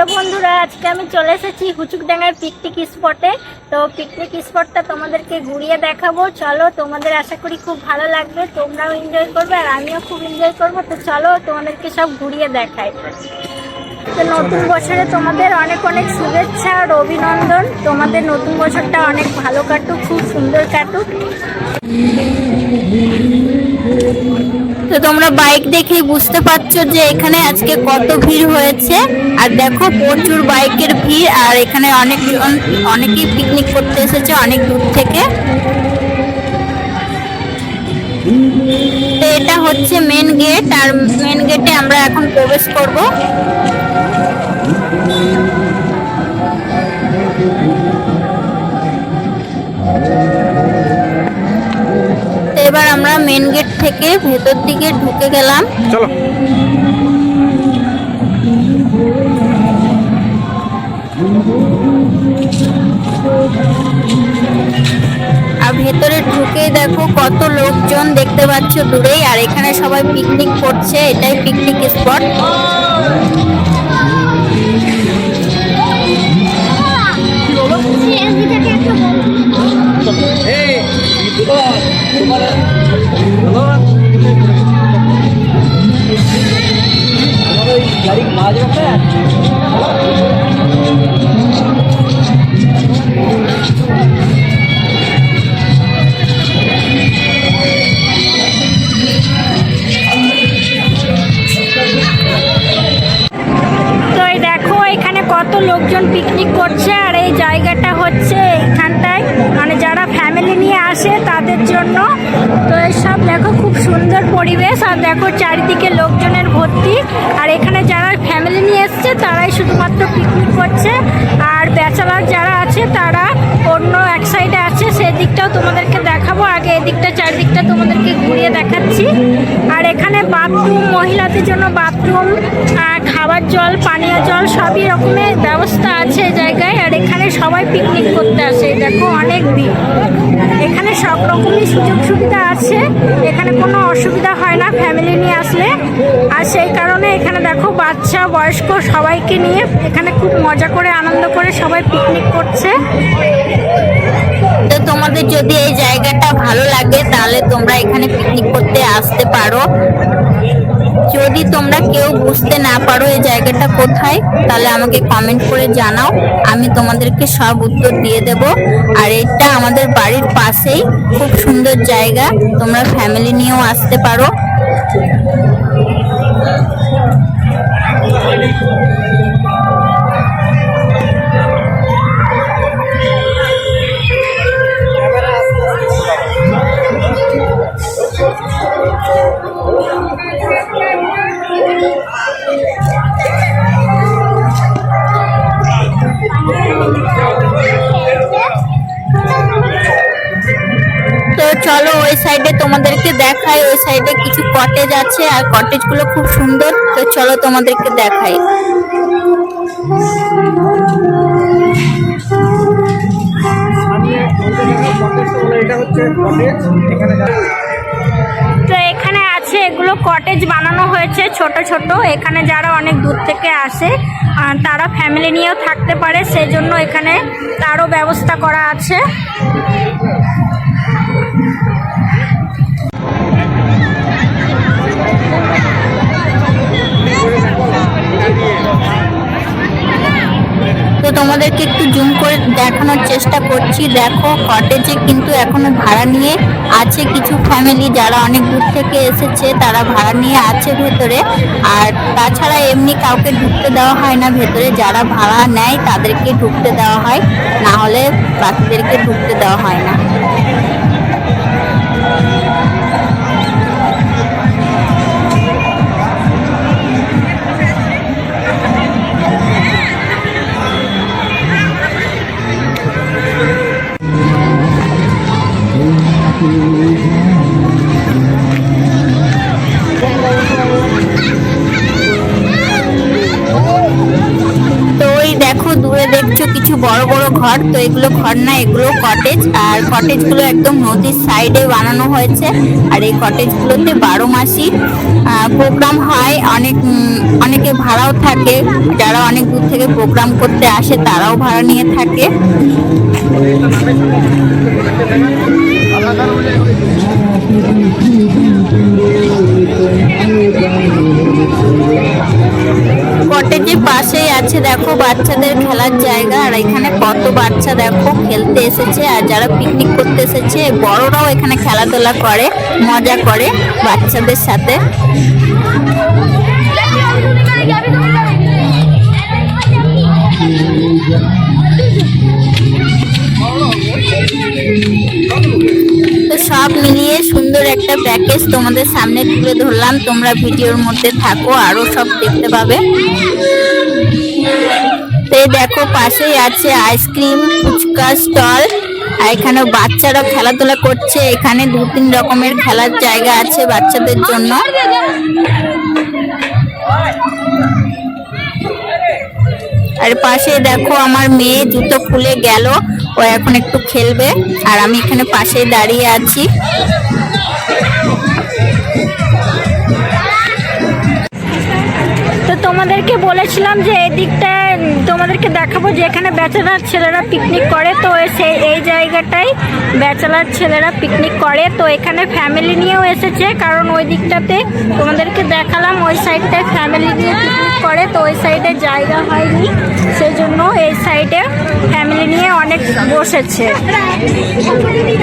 Hello বন্ধুরা, আজকে আমি চলে এসেছি হুচুকডাঙ্গার পিকনিক স্পটে তো পিকনিক স্পটটা তোমাদেরকে ঘুরিয়ে দেখাবো। চলো, তোমাদের আশা করি খুব ভালো লাগবে। তোমরাও এনজয় করবে আর আমিও খুব এনজয় করব। তো চলো, তোমাদেরকে সব ঘুরিয়ে দেখাই। তো নতুন বছরে তোমাদের অনেক অনেক শুভেচ্ছা আর অভিনন্দন। তোমাদের নতুন বছরটা অনেক ভালো কাটুক, খুব সুন্দর কাটুক। তো তোমরা বাইক দেখে বুঝতে পারছ যে এখানে আজকে কত ভিড় হয়েছে। আর দেখো, প্রচুর বাইকের ভিড়, আর এখানে অনেক অনেকেই পিকনিক করতে এসেছে অনেক দূর থেকে। এটা হচ্ছে মেন গেট আর মেন গেটে আমরা এখন প্রবেশ করব। এবার আমরা মেন গেট থেকে ভেতর দিকে ঢুকে গেলাম। চলো। আর ভেতরে ঢুকেই দেখো কত লোকজন দেখতে পাচ্ছ দূরেই আর এখানে সবাই পিকনিক করছে এটাই পিকনিক স্পট তোমার তোমার হ্যালো আমার ওই গাড়ি মাঝ রাখতে তো দেখো, এখানে কত লোকজন পিকনিক করছে আর এই জায়গাটা হচ্ছে এইখানটায় মানে যারা ফ্যামিলি নিয়ে আসে তাদের জন্য। তো সব দেখো খুব সুন্দর পরিবেশ আর দেখো চারিদিকে লোকজনের ভর্তি। আর এখানে যারা ফ্যামিলি নিয়ে এসছে, তারাই শুধুমাত্র পিকনিক করছে। আর ব্যাচেলার যারা আছে, তারা অন্য এক সাইডে আছে। সেদিকটাও তোমাদেরকে দেখাবো। আগে এদিকটা, চারিদিকটা তোমাদেরকে ঘুরিয়ে দেখাচ্ছি। আর এখানে বাথরুম মহিলাদের জন্য বাথরুম খাবার জল, পানীয় জল, সবই রকমের ব্যবস্থা আছে জায়গায়। আর এখানে সবাই পিকনিক করতে আসে। দেখো অনেক এখানে সব রকমই সুযোগ সুবিধা আছে। এখানে কোনো অসুবিধা হয় না ফ্যামিলি নিয়ে আসলে। আর সেই কারণে এখানে দেখো বাচ্চা, বয়স্ক সবাইকে নিয়ে এখানে খুব মজা করে, আনন্দ করে সবাই পিকনিক করছে। তো তোমাদের যদি এই জায়গাটা ভালো লাগে, তাহলে তোমরা এখানে পিকনিক করতে আসতে পারো। তোমরা কেউ বুঝতে না পারো এই জায়গাটা কোথায়, তাহলে আমাকে কমেন্ট করে জানাও, আমি তোমাদেরকে সব উত্তর দিয়ে দেব। আর এটা আমাদের বাড়ির পাশেই, খুব সুন্দর জায়গা, তোমরা ফ্যামিলি নিয়েও আসতে পারো। তো চলো ওই সাইডে তোমাদেরকে দেখাই। ওই সাইডে কিছু কটেজ আছে আর কটেজগুলো খুব সুন্দর। তো চলো তোমাদেরকে দেখাই। এটা হচ্ছে কটেজ এখানে তো এখানে আছে এগুলো কটেজ বানানো হয়েছে ছোট ছোট। এখানে যারা অনেক দূর থেকে আসে তারা ফ্যামিলি নিয়েও থাকতে পারে। সেজন্য এখানে তারও ব্যবস্থা করা আছে। তো তোমাদেরকে একটু জুম করে দেখানোর চেষ্টা করছি। দেখো কটেজে কিন্তু এখনও ভাড়া নিয়ে আছে কিছু ফ্যামিলি যারা অনেক দূর থেকে এসেছে, তারা ভাড়া নিয়ে আছে ভেতরে। আর তাছাড়া এমনি কাউকে ঢুকতে দেওয়া হয় না ভেতরে। যারা ভাড়া নেয়, তাদেরকে ঢুকতে দেওয়া হয়। না হলে বাকিদেরকে ঢুকতে দেওয়া হয় না। বড় বড় ঘর, তো এগুলো ঘর না, এগুলো কটেজ আর কটেজগুলো একদম নদীর সাইডে বানানো হয়েছে। আর এই কটেজ গুলোতে বারো মাসই প্রোগ্রাম হয়, অনেক অনেকে ভাড়াও থাকে। যারা অনেক দূর থেকে প্রোগ্রাম করতে আসে, তারাও ভাড়া নিয়ে থাকে। পাশেই আছে দেখো বাচ্চাদের খেলার জায়গা, আর এখানে কত বাচ্চা দেখো খেলতে এসেছে, আর যারা পিকনিক করতে এসেছে, বড়রাও এখানে খেলাধুলা করে, মজা করে বাচ্চাদের সাথে। তো সব মিলিয়ে সুন্দর একটা প্যাকেজ তোমাদের সামনে তুলে ধরলাম। তোমরা ভিডিওর মধ্যে থাকো, আরও সব দেখতে পাবে। তো দেখো, পাশেই আছে আইসক্রিম, ফুচকা স্টল, আর এখানে বাচ্চারা খেলাধুলা করছে। এখানে দু তিন রকমের খেলার জায়গা আছে বাচ্চাদের জন্য। আর পাশে দেখো আমার মেয়ে জুতো খুলে গেল। ও এখন একটু খেলবে। আর আমি এখানে পাশে দাঁড়িয়ে আছি। তো তোমাদেরকে বলেছিলাম যে এই দিকটা তোমাদেরকে দেখাবো যে এখানে বেচাদার ছেলেরা পিকনিক করে। তো সেই এই জায়গাটাই ব্যাচেলার ছেলেরা পিকনিক করে। তো এখানে ফ্যামিলি নিয়েও এসেছে। কারণ ওই দিকটাতে তোমাদেরকে দেখালাম, ওই সাইডটায় ফ্যামিলি নিয়ে পিকনিক করে। তো ওই সাইডে জায়গা হয়নি। সেই জন্য এই সাইডে ফ্যামিলি নিয়ে অনেক বসেছে।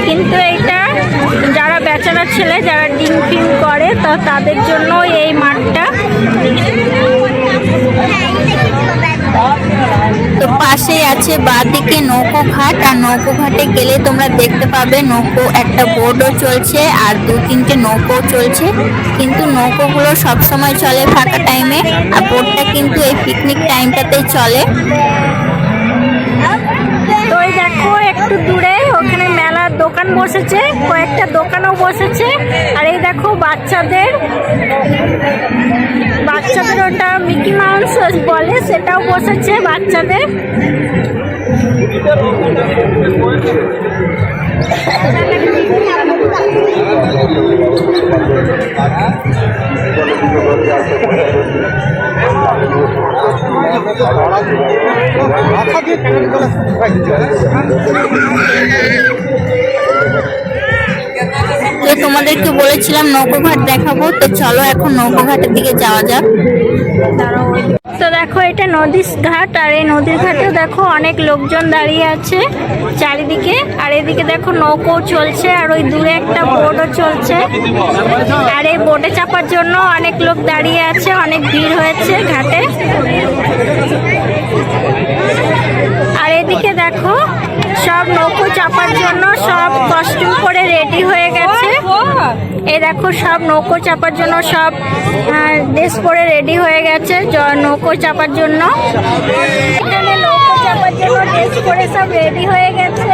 কিন্তু এইটা যারা ব্যাচেলার ছেলে, যারা ডিম ফিম করে, তো তাদের জন্য এই মাঠটা আছে, বাঁদিকে নৌকো ঘাট, আর নৌকো ঘাটে গেলে তোমরা দেখতে পাবে নৌকো একটা বোর্ডও চলছে, আর দু তিনটে নৌকো চলছে। কিন্তু নৌকোগুলো সবসময় চলে ফাঁকা টাইমে আর বোর্ডটা কিন্তু এই পিকনিক টাইমটাতেই চলে তো এই দেখো একটু দূরে ওখানে মেলার দোকান বসেছে, কয়েকটা দোকানও বসেছে। আর এই দেখো বাচ্চাদের বাচ্চাদের ওটা মিকি মাউস বলে, সেটাও বসেছে বাচ্চাদের। দিয়ে তোমাদেরকে বলেছিলাম নৌকো ঘাট দেখাবো, তো চলো এখন নৌকো ঘাটের দিকে যাওয়া যাক। তো দেখো, এটা নদীর ঘাট, আর এই নদীর ঘাটেও দেখো অনেক লোকজন দাঁড়িয়ে আছে চারিদিকে। আর এদিকে দেখো নৌকো চলছে, আর ওই দূরে একটা বোটও চলছে। আর এই বোটে চাপার জন্য অনেক লোক দাঁড়িয়ে আছে, অনেক ভিড় হয়েছে ঘাটে। আর এদিকে দেখো, সব নৌকো চাপার জন্য সব কস্টিউম করে রেডি হয়ে এই দেখো সব নৌকো চাপার জন্য সব ড্রেস পরে রেডি হয়ে গেছে নৌকো চাপার জন্য এখানে নৌকো চাপার জন্য ড্রেস পরে সব রেডি হয়ে গেছে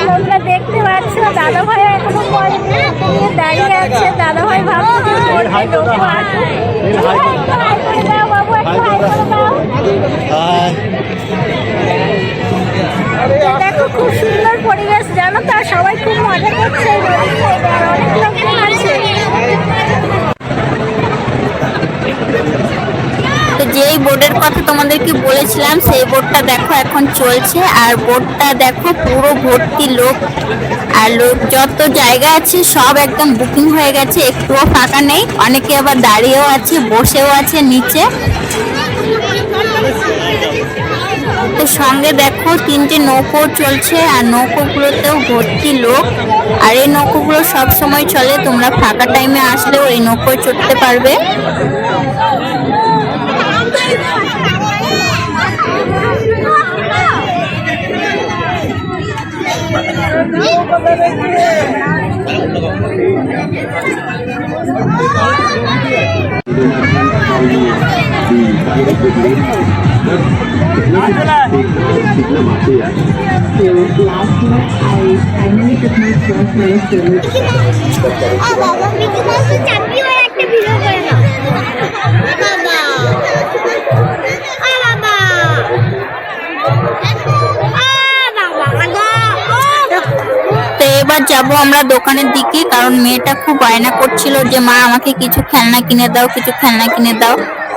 তোমরা দেখতে পাচ্ছ দাদা ভাই এখনও দাঁড়িয়ে আছে দাদা ভাই ভাবছে দেখো খুব সুন্দর পরিবেশ জানো তো সবাই খুব মজা করছে এই নদীর side এ, আর অনেক লোকজন আছে। তো যেই বোর্ডের কথা তোমাদেরকে বলেছিলাম সেই বোর্ডটা দেখো এখন চলছে আর বোর্ডটা দেখো পুরো ভর্তি লোক। আর লোক যত জায়গা আছে সব একদম বুকিং হয়ে গেছে একটুও ফাঁকা নেই। অনেকে আবার দাঁড়িয়েও আছে বসেও আছে নিচে। সঙ্গে দেখো তিনটে নৌকো চলছে, আর নৌকোগুলোতেও ভর্তি লোক। আর এই নৌকোগুলো সব সময় চলে, তোমরা ফাঁকা টাইমে আসলেও এই নৌকোয় চড়তে পারবে। তো এবার যাব আমরা দোকানের দিকে, কারণ মেয়েটা খুব বায়না করছিল যে, মা, আমাকে কিছু খেলনা কিনে দাও, কিছু খেলনা কিনে দাও।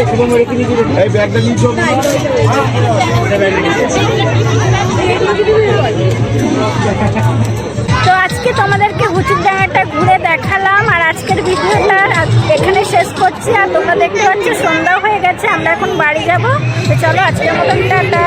এই ব্যাগটা নিচ্ছ তো আজকে তোমাদেরকে হুচুর জায়গাটা ঘুরে দেখালাম, আর আজকের ভিডিওটা এখানে শেষ করছি, আর তোমরা দেখতে পাচ্ছ সন্ধ্যা হয়ে গেছে, আমরা এখন বাড়ি যাব। তো চলো আজকের মতন টাটা।